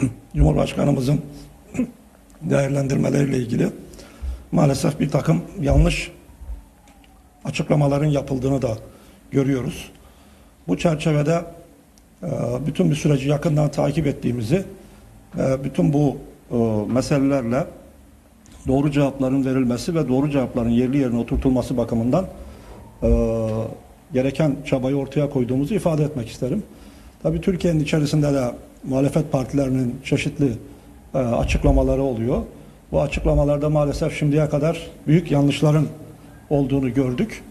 Cumhurbaşkanımızın değerlendirmeleriyle ilgili maalesef bir takım yanlış açıklamaların yapıldığını da görüyoruz. Bu çerçevede e, bütün bir süreci yakından takip ettiğimizi, e, bütün bu e, meselelerle doğru cevapların verilmesi ve doğru cevapların yerli yerine oturtulması bakımından gereken çabayı ortaya koyduğumuzu ifade etmek isterim. Tabii Türkiye'nin içerisinde de muhalefet partilerinin çeşitli e, açıklamaları oluyor. Bu açıklamalarda maalesef şimdiye kadar büyük yanlışların olduğunu gördük.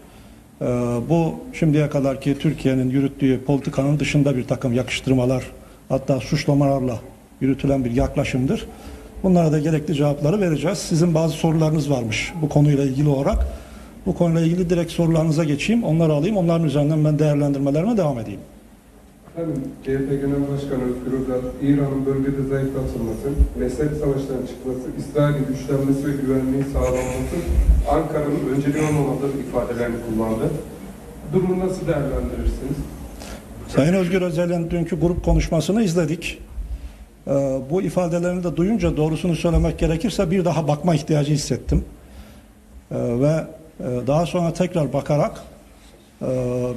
E, bu şimdiye kadarki Türkiye'nin yürüttüğü politikanın dışında bir takım yakıştırmalar hatta suçlamalarla yürütülen bir yaklaşımdır. Bunlara da gerekli cevapları vereceğiz. Sizin bazı sorularınız varmış bu konuyla ilgili olarak. Bu konuyla ilgili direkt sorularınıza geçeyim, onları alayım. Onların üzerinden ben değerlendirmelerime devam edeyim. Efendim, CHP Genel Başkanı Özgür Özel, İran'ın bölgede zayıflatılması, meslek savaştan çıkması, İsrail'in güçlenmesi ve güvenliği sağlanması, Ankara'nın önceliği olmamadığı ifadelerini kullandı. Durumu nasıl değerlendirirsiniz? Sayın Özgür Özel'in dünkü grup konuşmasını izledik. Ee, bu ifadelerini de duyunca doğrusunu söylemek gerekirse bir daha bakma ihtiyacı hissettim. Ee, ve e, daha sonra tekrar bakarak e,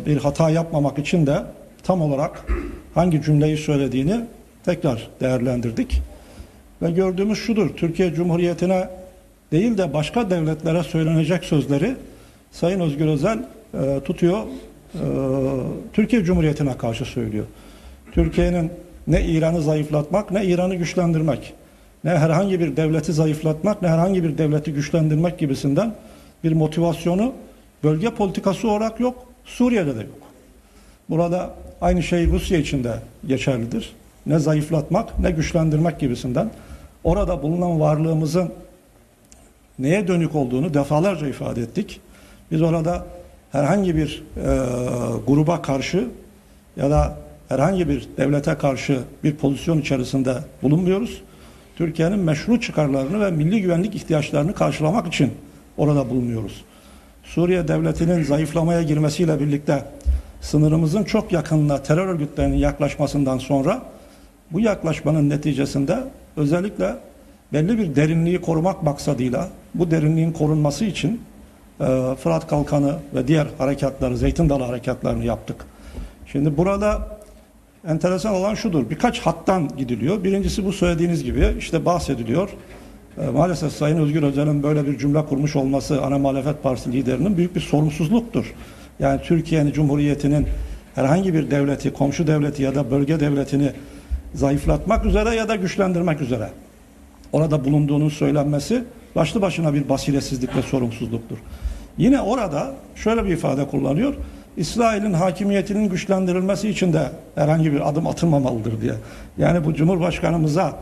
bir hata yapmamak için de tam olarak hangi cümleyi söylediğini tekrar değerlendirdik. Ve gördüğümüz şudur, Türkiye Cumhuriyeti'ne değil de başka devletlere söylenecek sözleri Sayın Özgür Özel e, tutuyor, e, Türkiye Cumhuriyeti'ne karşı söylüyor. Türkiye'nin ne İran'ı zayıflatmak ne İran'ı güçlendirmek, ne herhangi bir devleti zayıflatmak ne herhangi bir devleti güçlendirmek gibisinden bir motivasyonu bölge politikası olarak yok, Suriye'de de yok. Burada aynı şey Rusya için de geçerlidir. Ne zayıflatmak ne güçlendirmek gibisinden. Orada bulunan varlığımızın neye dönük olduğunu defalarca ifade ettik. Biz orada herhangi bir e, gruba karşı ya da herhangi bir devlete karşı bir pozisyon içerisinde bulunmuyoruz. Türkiye'nin meşru çıkarlarını ve milli güvenlik ihtiyaçlarını karşılamak için orada bulunuyoruz. Suriye devletinin zayıflamaya girmesiyle birlikte sınırımızın çok yakınına terör örgütlerinin yaklaşmasından sonra bu yaklaşmanın neticesinde özellikle belli bir derinliği korumak maksadıyla bu derinliğin korunması için e, Fırat Kalkanı ve diğer harekatları, Zeytin Dalı harekatlarını yaptık. Şimdi burada enteresan olan şudur. Birkaç hattan gidiliyor. Birincisi bu söylediğiniz gibi işte bahsediliyor. E, maalesef Sayın Özgür Özel'in böyle bir cümle kurmuş olması ana muhalefet partisi liderinin büyük bir sorumsuzluktur. Yani Türkiye'nin Cumhuriyeti'nin herhangi bir devleti, komşu devleti ya da bölge devletini zayıflatmak üzere ya da güçlendirmek üzere orada bulunduğunun söylenmesi başlı başına bir basiretsizlik ve sorumsuzluktur. Yine orada şöyle bir ifade kullanıyor. İsrail'in hakimiyetinin güçlendirilmesi için de herhangi bir adım atılmamalıdır diye. Yani bu Cumhurbaşkanımıza,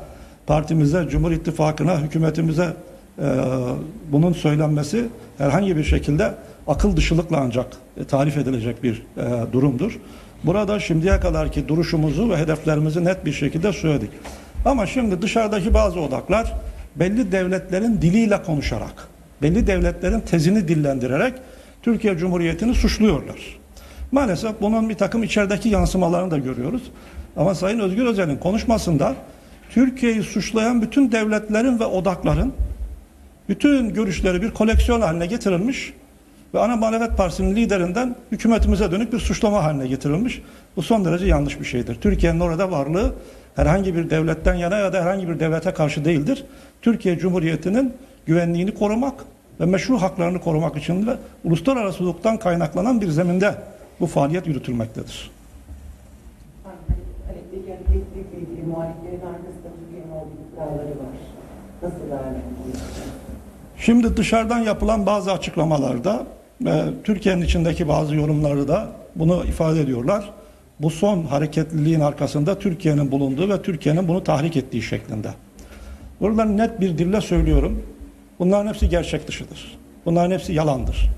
partimize, Cumhur İttifakı'na, hükümetimize e, bunun söylenmesi herhangi bir şekilde akıl dışılıkla ancak e, tarif edilecek bir e, durumdur. Burada şimdiye kadarki duruşumuzu ve hedeflerimizi net bir şekilde söyledik. Ama şimdi dışarıdaki bazı odaklar belli devletlerin diliyle konuşarak, belli devletlerin tezini dillendirerek Türkiye Cumhuriyeti'ni suçluyorlar. Maalesef bunun bir takım içerideki yansımalarını da görüyoruz. Ama Sayın Özgür Özel'in konuşmasında Türkiye'yi suçlayan bütün devletlerin ve odakların bütün görüşleri bir koleksiyon haline getirilmiş ve ana muhalefet partisinin liderinden hükümetimize dönük bir suçlama haline getirilmiş. Bu son derece yanlış bir şeydir. Türkiye'nin orada varlığı herhangi bir devletten yana ya da herhangi bir devlete karşı değildir. Türkiye Cumhuriyeti'nin güvenliğini korumak ve meşru haklarını korumak için de uluslararası hukuktan kaynaklanan bir zeminde bu faaliyet yürütülmektedir. Şimdi dışarıdan yapılan bazı açıklamalarda ve Türkiye'nin içindeki bazı yorumları da bunu ifade ediyorlar. Bu son hareketliliğin arkasında Türkiye'nin bulunduğu ve Türkiye'nin bunu tahrik ettiği şeklinde. Buradan net bir dille söylüyorum. Bunların hepsi gerçek dışıdır. Bunların hepsi yalandır.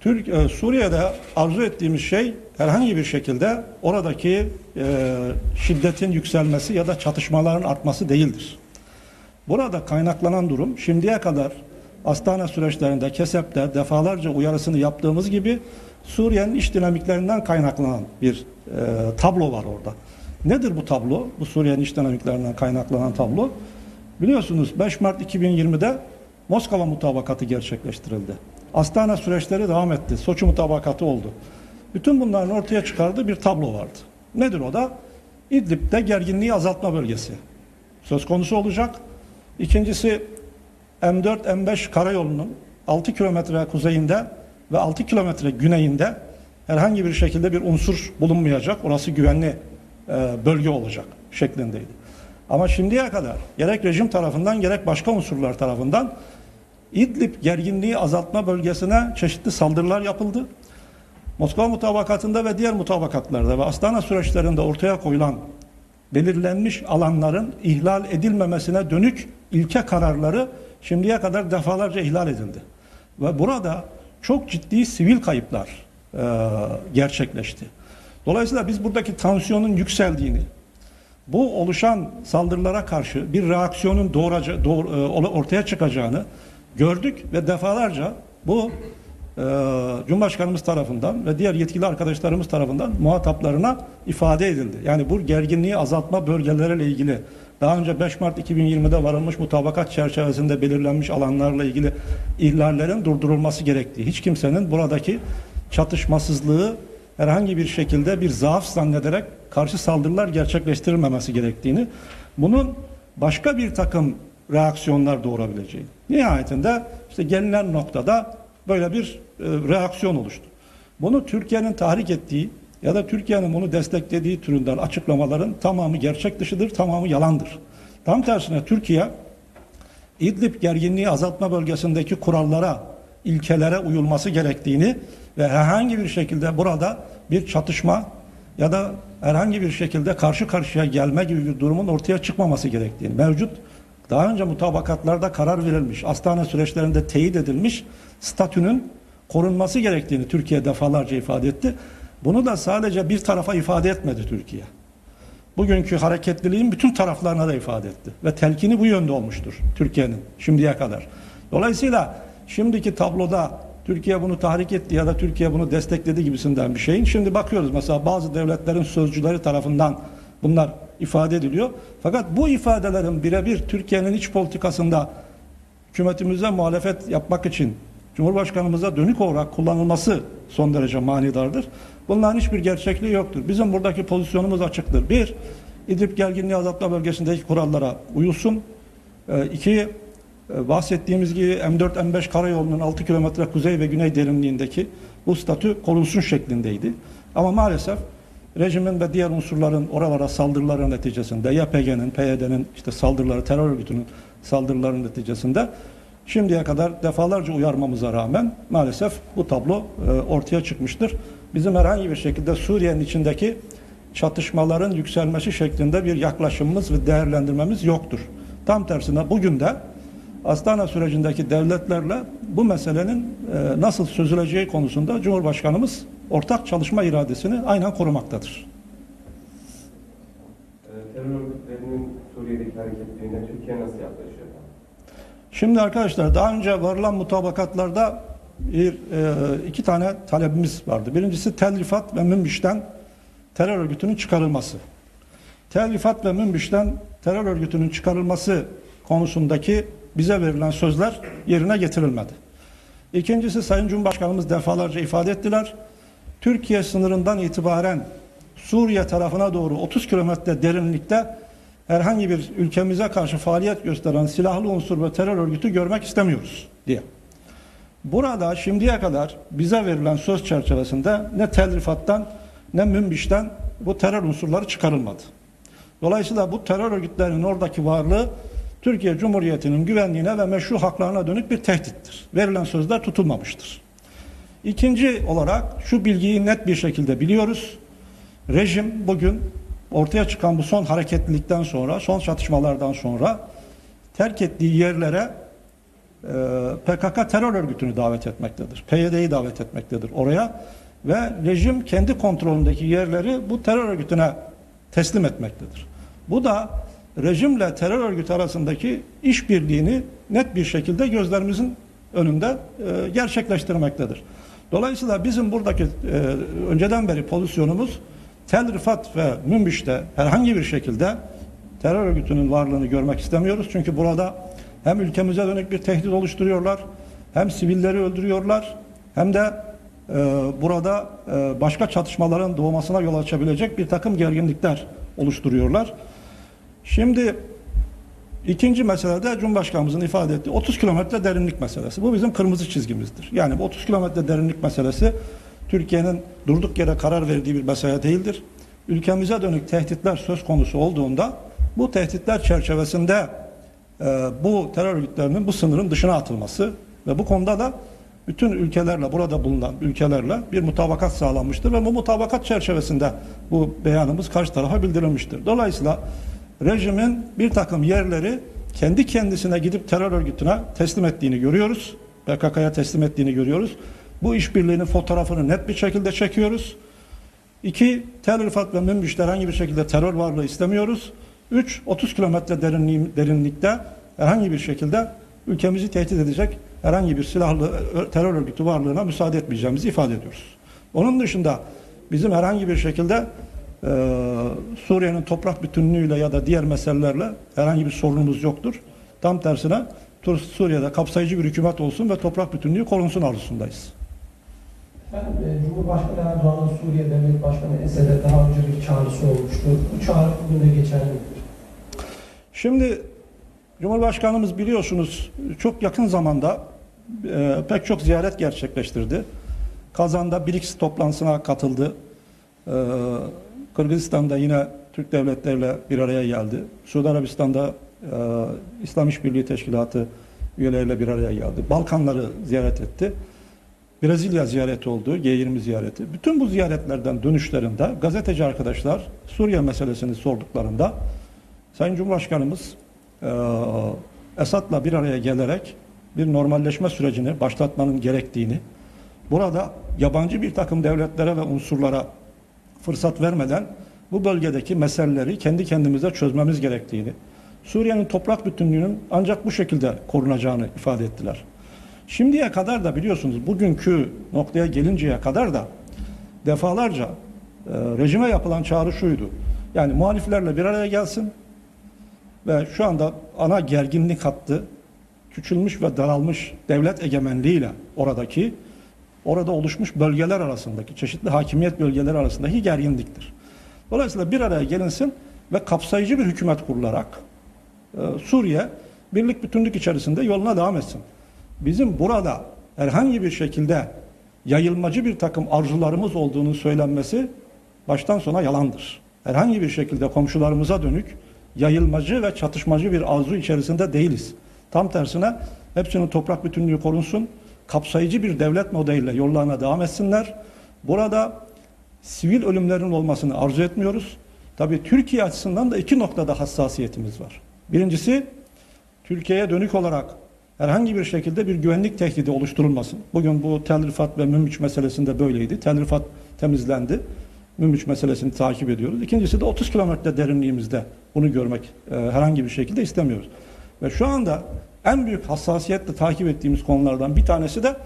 Türk, e, Suriye'de arzu ettiğimiz şey herhangi bir şekilde oradaki e, şiddetin yükselmesi ya da çatışmaların artması değildir. Burada kaynaklanan durum şimdiye kadar Astana süreçlerinde, KESEP'te defalarca uyarısını yaptığımız gibi Suriye'nin iç dinamiklerinden kaynaklanan bir e, tablo var orada. Nedir bu tablo? Bu Suriye'nin iç dinamiklerinden kaynaklanan tablo. Biliyorsunuz 5 Mart 2020'de Moskova mutabakatı gerçekleştirildi. Astana süreçleri devam etti. Soçi mutabakatı oldu. Bütün bunların ortaya çıkardığı bir tablo vardı. Nedir o da? İdlib'de gerginliği azaltma bölgesi söz konusu olacak. İkincisi M4 M5 karayolunun 6 kilometre kuzeyinde ve 6 kilometre güneyinde herhangi bir şekilde bir unsur bulunmayacak. Orası güvenli e, bölge olacak şeklindeydi. Ama şimdiye kadar gerek rejim tarafından gerek başka unsurlar tarafından İdlib gerginliği azaltma bölgesine çeşitli saldırılar yapıldı. Moskova mutabakatında ve diğer mutabakatlarda ve Astana süreçlerinde ortaya koyulan belirlenmiş alanların ihlal edilmemesine dönük ilke kararları şimdiye kadar defalarca ihlal edildi. Ve burada çok ciddi sivil kayıplar e, gerçekleşti. Dolayısıyla biz buradaki tansiyonun yükseldiğini, bu oluşan saldırılara karşı bir reaksiyonun doğraca, doğ, e, ortaya çıkacağını gördük ve defalarca bu e, Cumhurbaşkanımız tarafından ve diğer yetkili arkadaşlarımız tarafından muhataplarına ifade edildi. Yani bu gerginliği azaltma bölgeleriyle ilgili daha önce 5 Mart 2020'de varılmış mutabakat çerçevesinde belirlenmiş alanlarla ilgili ihlallerin durdurulması gerektiği, hiç kimsenin buradaki çatışmasızlığı herhangi bir şekilde bir zaaf zannederek karşı saldırılar gerçekleştirilmemesi gerektiğini, bunun başka bir takım reaksiyonlar doğurabileceğini. Nihayetinde işte gelinen noktada böyle bir e, reaksiyon oluştu. Bunu Türkiye'nin tahrik ettiği ya da Türkiye'nin bunu desteklediği türünden açıklamaların tamamı gerçek dışıdır, tamamı yalandır. Tam tersine Türkiye İdlib gerginliği azaltma bölgesindeki kurallara, ilkelere uyulması gerektiğini ve herhangi bir şekilde burada bir çatışma ya da herhangi bir şekilde karşı karşıya gelme gibi bir durumun ortaya çıkmaması gerektiğini, mevcut daha önce mutabakatlarda karar verilmiş, Astana süreçlerinde teyit edilmiş statünün korunması gerektiğini Türkiye defalarca ifade etti. Bunu da sadece bir tarafa ifade etmedi Türkiye. Bugünkü hareketliliğin bütün taraflarına da ifade etti. Ve telkini bu yönde olmuştur Türkiye'nin şimdiye kadar. Dolayısıyla şimdiki tabloda Türkiye bunu tahrik etti ya da Türkiye bunu destekledi gibisinden bir şeyin. Şimdi bakıyoruz mesela bazı devletlerin sözcüleri tarafından bunlar ifade ediliyor. Fakat bu ifadelerin birebir Türkiye'nin iç politikasında hükümetimize muhalefet yapmak için Cumhurbaşkanımıza dönük olarak kullanılması son derece manidardır. Bunların hiçbir gerçekliği yoktur. Bizim buradaki pozisyonumuz açıktır. Bir, İdlib gerginliği azaltma bölgesindeki kurallara uyulsun. E, iki, e, bahsettiğimiz gibi M4 M5 karayolunun 6 kilometre kuzey ve güney derinliğindeki bu statü korunsun şeklindeydi. Ama maalesef rejimin ve diğer unsurların oralara saldırıları neticesinde YPG'nin, PYD'nin işte saldırıları, terör örgütünün saldırıları neticesinde şimdiye kadar defalarca uyarmamıza rağmen maalesef bu tablo e, ortaya çıkmıştır. Bizim herhangi bir şekilde Suriye'nin içindeki çatışmaların yükselmesi şeklinde bir yaklaşımımız ve değerlendirmemiz yoktur. Tam tersine bugün de Astana sürecindeki devletlerle bu meselenin e, nasıl çözüleceği konusunda Cumhurbaşkanımız ortak çalışma iradesini aynen korumaktadır. Ee, Terör örgütlerinin Suriye'deki hareketliğine Türkiye nasıl yaklaşıyor? Şimdi arkadaşlar daha önce varılan mutabakatlarda bir, e, iki tane talebimiz vardı. Birincisi Tel Rifat ve Münbiş'ten terör örgütünün çıkarılması. Tel Rifat ve Münbiş'ten terör örgütünün çıkarılması konusundaki bize verilen sözler yerine getirilmedi. İkincisi Sayın Cumhurbaşkanımız defalarca ifade ettiler. Türkiye sınırından itibaren Suriye tarafına doğru 30 kilometre derinlikte herhangi bir ülkemize karşı faaliyet gösteren silahlı unsur ve terör örgütü görmek istemiyoruz diye. Burada şimdiye kadar bize verilen söz çerçevesinde ne Tel Rifat'tan ne Münbiş'ten bu terör unsurları çıkarılmadı. Dolayısıyla bu terör örgütlerinin oradaki varlığı Türkiye Cumhuriyeti'nin güvenliğine ve meşru haklarına dönük bir tehdittir. Verilen sözler tutulmamıştır. İkinci olarak şu bilgiyi net bir şekilde biliyoruz. Rejim bugün ortaya çıkan bu son hareketlilikten sonra, son çatışmalardan sonra terk ettiği yerlere e, PKK terör örgütünü davet etmektedir. PYD'yi davet etmektedir oraya ve rejim kendi kontrolündeki yerleri bu terör örgütüne teslim etmektedir. Bu da rejimle terör örgütü arasındaki işbirliğini net bir şekilde gözlerimizin önünde e, gerçekleştirmektedir. Dolayısıyla bizim buradaki e, önceden beri pozisyonumuz Tel Rifat ve Münbiş'te herhangi bir şekilde terör örgütünün varlığını görmek istemiyoruz. Çünkü burada hem ülkemize dönük bir tehdit oluşturuyorlar, hem sivilleri öldürüyorlar, hem de e, burada e, başka çatışmaların doğmasına yol açabilecek bir takım gerginlikler oluşturuyorlar. Şimdi ikinci mesele de Cumhurbaşkanımızın ifade ettiği 30 kilometre derinlik meselesi. Bu bizim kırmızı çizgimizdir. Yani bu 30 kilometre derinlik meselesi Türkiye'nin durduk yere karar verdiği bir mesele değildir. Ülkemize dönük tehditler söz konusu olduğunda bu tehditler çerçevesinde e, bu terör örgütlerinin bu sınırın dışına atılması ve bu konuda da bütün ülkelerle burada bulunan ülkelerle bir mutabakat sağlanmıştır ve bu mutabakat çerçevesinde bu beyanımız karşı tarafa bildirilmiştir. Dolayısıyla rejimin bir takım yerleri kendi kendisine gidip terör örgütüne teslim ettiğini görüyoruz. PKK'ya teslim ettiğini görüyoruz. Bu işbirliğinin fotoğrafını net bir şekilde çekiyoruz. İki, Tel Rifat ve Münbiş'te herhangi bir şekilde terör varlığı istemiyoruz. Üç, 30 kilometre derinlikte herhangi bir şekilde ülkemizi tehdit edecek herhangi bir silahlı terör örgütü varlığına müsaade etmeyeceğimizi ifade ediyoruz. Onun dışında bizim herhangi bir şekilde e, Suriye'nin toprak bütünlüğüyle ya da diğer meselelerle herhangi bir sorunumuz yoktur. Tam tersine Suriye'de kapsayıcı bir hükümet olsun ve toprak bütünlüğü korunsun arzusundayız. Efendim, e, Cumhurbaşkanı Erdoğan'ın Suriye Devlet Başkanı Esed'e daha önce bir çağrısı olmuştu. Bu çağrı bugün de geçerli? Şimdi Cumhurbaşkanımız biliyorsunuz çok yakın zamanda e, pek çok ziyaret gerçekleştirdi. Kazan'da BRICS toplantısına katıldı. E, Kırgızistan'da yine Türk devletleriyle bir araya geldi. Suudi Arabistan'da e, İslam İşbirliği Teşkilatı üyeleriyle bir araya geldi. Balkanları ziyaret etti. Brezilya ziyareti oldu, G20 ziyareti. Bütün bu ziyaretlerden dönüşlerinde gazeteci arkadaşlar Suriye meselesini sorduklarında Sayın Cumhurbaşkanımız eee Esad'la bir araya gelerek bir normalleşme sürecini başlatmanın gerektiğini, burada yabancı bir takım devletlere ve unsurlara fırsat vermeden bu bölgedeki meseleleri kendi kendimize çözmemiz gerektiğini, Suriye'nin toprak bütünlüğünün ancak bu şekilde korunacağını ifade ettiler. Şimdiye kadar da biliyorsunuz bugünkü noktaya gelinceye kadar da defalarca e, rejime yapılan çağrı şuydu. Yani muhaliflerle bir araya gelsin ve şu anda ana gerginlik hattı küçülmüş ve daralmış devlet egemenliğiyle oradaki orada oluşmuş bölgeler arasındaki çeşitli hakimiyet bölgeleri arasındaki gerginliktir. Dolayısıyla bir araya gelinsin ve kapsayıcı bir hükümet kurularak e, Suriye birlik bütünlük içerisinde yoluna devam etsin. Bizim burada herhangi bir şekilde yayılmacı bir takım arzularımız olduğunu söylenmesi baştan sona yalandır. Herhangi bir şekilde komşularımıza dönük yayılmacı ve çatışmacı bir arzu içerisinde değiliz. Tam tersine hepsinin toprak bütünlüğü korunsun, kapsayıcı bir devlet modeliyle yollarına devam etsinler. Burada sivil ölümlerin olmasını arzu etmiyoruz. Tabii Türkiye açısından da iki noktada hassasiyetimiz var. Birincisi Türkiye'ye dönük olarak herhangi bir şekilde bir güvenlik tehdidi oluşturulmasın. Bugün bu Tel ve Münbiç meselesinde böyleydi. Tel temizlendi. Münbiç meselesini takip ediyoruz. İkincisi de 30 kilometre derinliğimizde bunu görmek e, herhangi bir şekilde istemiyoruz. Ve şu anda en büyük hassasiyetle takip ettiğimiz konulardan bir tanesi de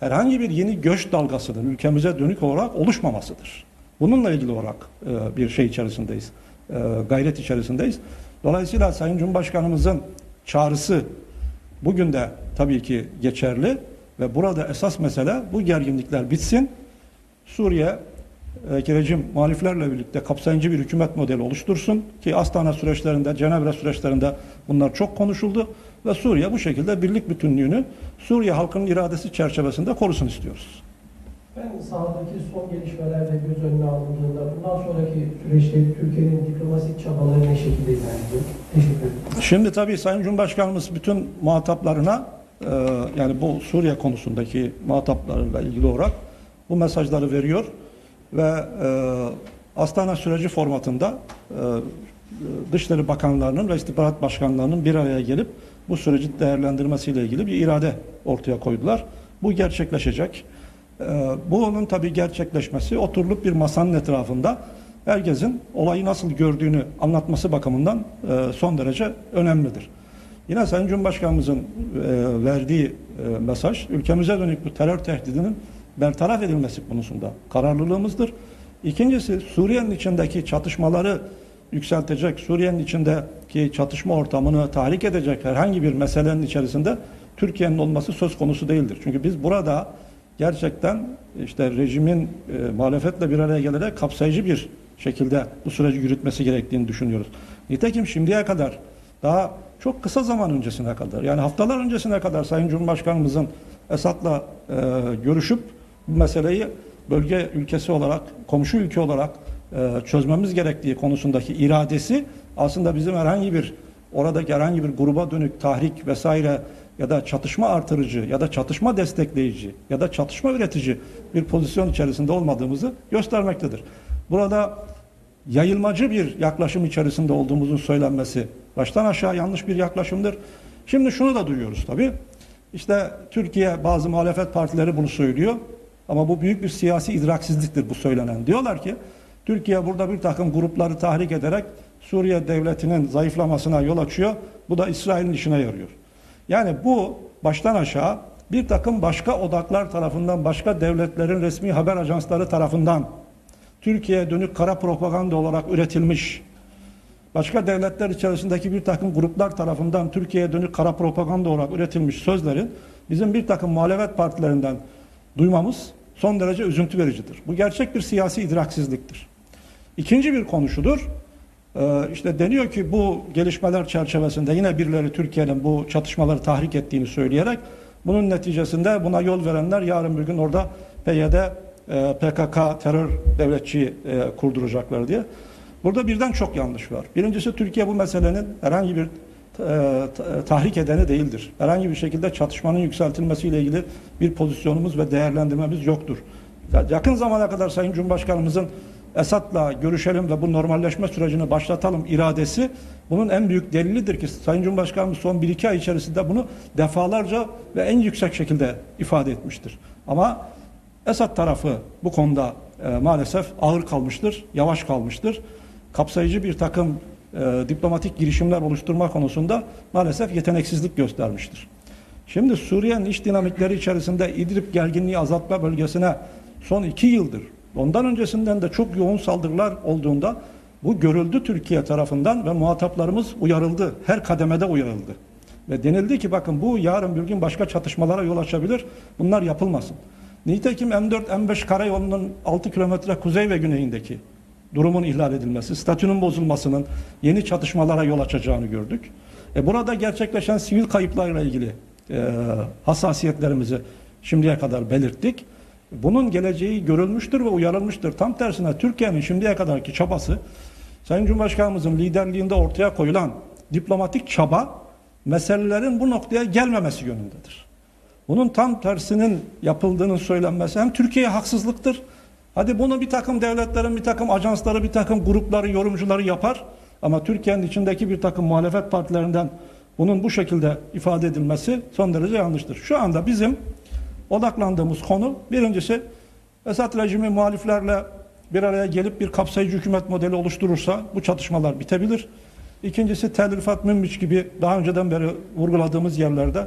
herhangi bir yeni göç dalgasının ülkemize dönük olarak oluşmamasıdır. Bununla ilgili olarak e, bir şey içerisindeyiz. E, gayret içerisindeyiz. Dolayısıyla Sayın Cumhurbaşkanımızın çağrısı bugün de tabii ki geçerli ve burada esas mesele bu gerginlikler bitsin. Suriye e, rejim muhaliflerle birlikte kapsayıcı bir hükümet modeli oluştursun ki Astana süreçlerinde, Cenevre süreçlerinde bunlar çok konuşuldu ve Suriye bu şekilde birlik bütünlüğünü Suriye halkının iradesi çerçevesinde korusun istiyoruz. Ben sahadaki son gelişmelerde göz önüne alındığında bundan sonraki süreçte Türkiye'nin diplomatik çabaları ne şekilde ilerleyecek? Teşekkür ederim. Şimdi tabii Sayın Cumhurbaşkanımız bütün muhataplarına e, yani bu Suriye konusundaki muhataplarıyla ilgili olarak bu mesajları veriyor ve e, Astana süreci formatında e, Dışişleri Bakanlarının ve İstihbarat Başkanlarının bir araya gelip bu süreci değerlendirmesiyle ilgili bir irade ortaya koydular. Bu gerçekleşecek. E, bu onun tabii gerçekleşmesi oturulup bir masanın etrafında herkesin olayı nasıl gördüğünü anlatması bakımından e, son derece önemlidir. Yine Sayın Cumhurbaşkanımızın e, verdiği e, mesaj ülkemize dönük bu terör tehdidinin bertaraf edilmesi konusunda kararlılığımızdır. İkincisi Suriye'nin içindeki çatışmaları yükseltecek, Suriye'nin içindeki çatışma ortamını tahrik edecek herhangi bir meselenin içerisinde Türkiye'nin olması söz konusu değildir. Çünkü biz burada gerçekten işte rejimin e, muhalefetle bir araya gelerek kapsayıcı bir şekilde bu süreci yürütmesi gerektiğini düşünüyoruz. Nitekim şimdiye kadar daha çok kısa zaman öncesine kadar yani haftalar öncesine kadar Sayın Cumhurbaşkanımızın Esad'la e, görüşüp bu meseleyi bölge ülkesi olarak, komşu ülke olarak e, çözmemiz gerektiği konusundaki iradesi aslında bizim herhangi bir oradaki herhangi bir gruba dönük tahrik vesaire ya da çatışma artırıcı ya da çatışma destekleyici ya da çatışma üretici bir pozisyon içerisinde olmadığımızı göstermektedir. Burada yayılmacı bir yaklaşım içerisinde olduğumuzun söylenmesi baştan aşağı yanlış bir yaklaşımdır. Şimdi şunu da duyuyoruz tabii. İşte Türkiye bazı muhalefet partileri bunu söylüyor. Ama bu büyük bir siyasi idraksizliktir bu söylenen. Diyorlar ki Türkiye burada bir takım grupları tahrik ederek Suriye devletinin zayıflamasına yol açıyor. Bu da İsrail'in işine yarıyor. Yani bu baştan aşağı bir takım başka odaklar tarafından, başka devletlerin resmi haber ajansları tarafından Türkiye'ye dönük kara propaganda olarak üretilmiş, başka devletler içerisindeki bir takım gruplar tarafından Türkiye'ye dönük kara propaganda olarak üretilmiş sözlerin bizim bir takım muhalefet partilerinden duymamız son derece üzüntü vericidir. Bu gerçek bir siyasi idraksizliktir. İkinci bir konu şudur. Ee, işte deniyor ki bu gelişmeler çerçevesinde yine birileri Türkiye'nin bu çatışmaları tahrik ettiğini söyleyerek bunun neticesinde buna yol verenler yarın bir gün orada PYD, e, PKK terör devletçi e, kurduracaklar diye. Burada birden çok yanlış var. Birincisi Türkiye bu meselenin herhangi bir e, ta- tahrik edeni değildir. Herhangi bir şekilde çatışmanın yükseltilmesiyle ilgili bir pozisyonumuz ve değerlendirmemiz yoktur. Ya- Yakın zamana kadar Sayın Cumhurbaşkanımızın Esad'la görüşelim ve bu normalleşme sürecini başlatalım iradesi bunun en büyük delilidir ki Sayın Cumhurbaşkanımız son 1-2 ay içerisinde bunu defalarca ve en yüksek şekilde ifade etmiştir. Ama Esad tarafı bu konuda e, maalesef ağır kalmıştır, yavaş kalmıştır. Kapsayıcı bir takım e, diplomatik girişimler oluşturma konusunda maalesef yeteneksizlik göstermiştir. Şimdi Suriye'nin iç dinamikleri içerisinde İdlib gerginliği azaltma bölgesine son iki yıldır, ondan öncesinden de çok yoğun saldırılar olduğunda bu görüldü Türkiye tarafından ve muhataplarımız uyarıldı. Her kademede uyarıldı. Ve denildi ki bakın bu yarın bir gün başka çatışmalara yol açabilir. Bunlar yapılmasın. Nitekim M4, M5 karayolunun 6 kilometre kuzey ve güneyindeki durumun ihlal edilmesi, statünün bozulmasının yeni çatışmalara yol açacağını gördük. E burada gerçekleşen sivil kayıplarla ilgili e, hassasiyetlerimizi şimdiye kadar belirttik. Bunun geleceği görülmüştür ve uyarılmıştır. Tam tersine Türkiye'nin şimdiye kadarki çabası Sayın Cumhurbaşkanımızın liderliğinde ortaya koyulan diplomatik çaba meselelerin bu noktaya gelmemesi yönündedir. Bunun tam tersinin yapıldığının söylenmesi hem Türkiye'ye haksızlıktır. Hadi bunu bir takım devletlerin, bir takım ajansları, bir takım grupları, yorumcuları yapar. Ama Türkiye'nin içindeki bir takım muhalefet partilerinden bunun bu şekilde ifade edilmesi son derece yanlıştır. Şu anda bizim odaklandığımız konu birincisi Esad rejimi muhaliflerle bir araya gelip bir kapsayıcı hükümet modeli oluşturursa bu çatışmalar bitebilir. İkincisi Tel Rifat, gibi daha önceden beri vurguladığımız yerlerde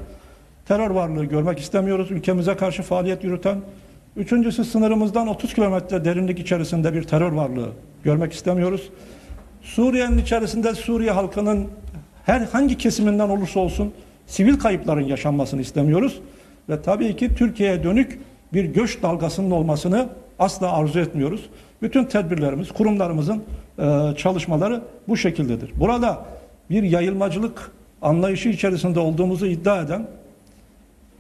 terör varlığı görmek istemiyoruz. Ülkemize karşı faaliyet yürüten. Üçüncüsü sınırımızdan 30 kilometre derinlik içerisinde bir terör varlığı görmek istemiyoruz. Suriye'nin içerisinde Suriye halkının herhangi kesiminden olursa olsun sivil kayıpların yaşanmasını istemiyoruz. Ve tabii ki Türkiye'ye dönük bir göç dalgasının olmasını asla arzu etmiyoruz. Bütün tedbirlerimiz, kurumlarımızın e, çalışmaları bu şekildedir. Burada bir yayılmacılık anlayışı içerisinde olduğumuzu iddia eden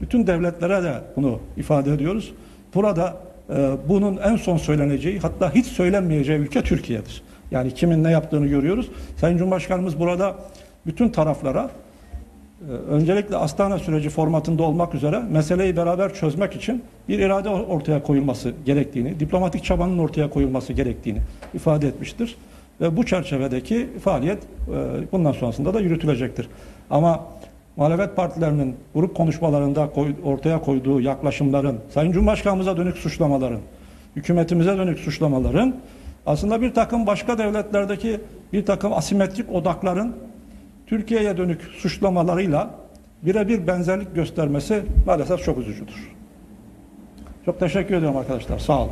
bütün devletlere de bunu ifade ediyoruz. Burada e, bunun en son söyleneceği hatta hiç söylenmeyeceği ülke Türkiye'dir. Yani kimin ne yaptığını görüyoruz. Sayın Cumhurbaşkanımız burada bütün taraflara öncelikle Astana süreci formatında olmak üzere meseleyi beraber çözmek için bir irade ortaya koyulması gerektiğini, diplomatik çabanın ortaya koyulması gerektiğini ifade etmiştir. Ve bu çerçevedeki faaliyet e, bundan sonrasında da yürütülecektir. Ama muhalefet partilerinin grup konuşmalarında ortaya koyduğu yaklaşımların, Sayın Cumhurbaşkanımıza dönük suçlamaların, hükümetimize dönük suçlamaların aslında bir takım başka devletlerdeki bir takım asimetrik odakların Türkiye'ye dönük suçlamalarıyla birebir benzerlik göstermesi maalesef çok üzücüdür. Çok teşekkür ediyorum arkadaşlar. Sağ olun.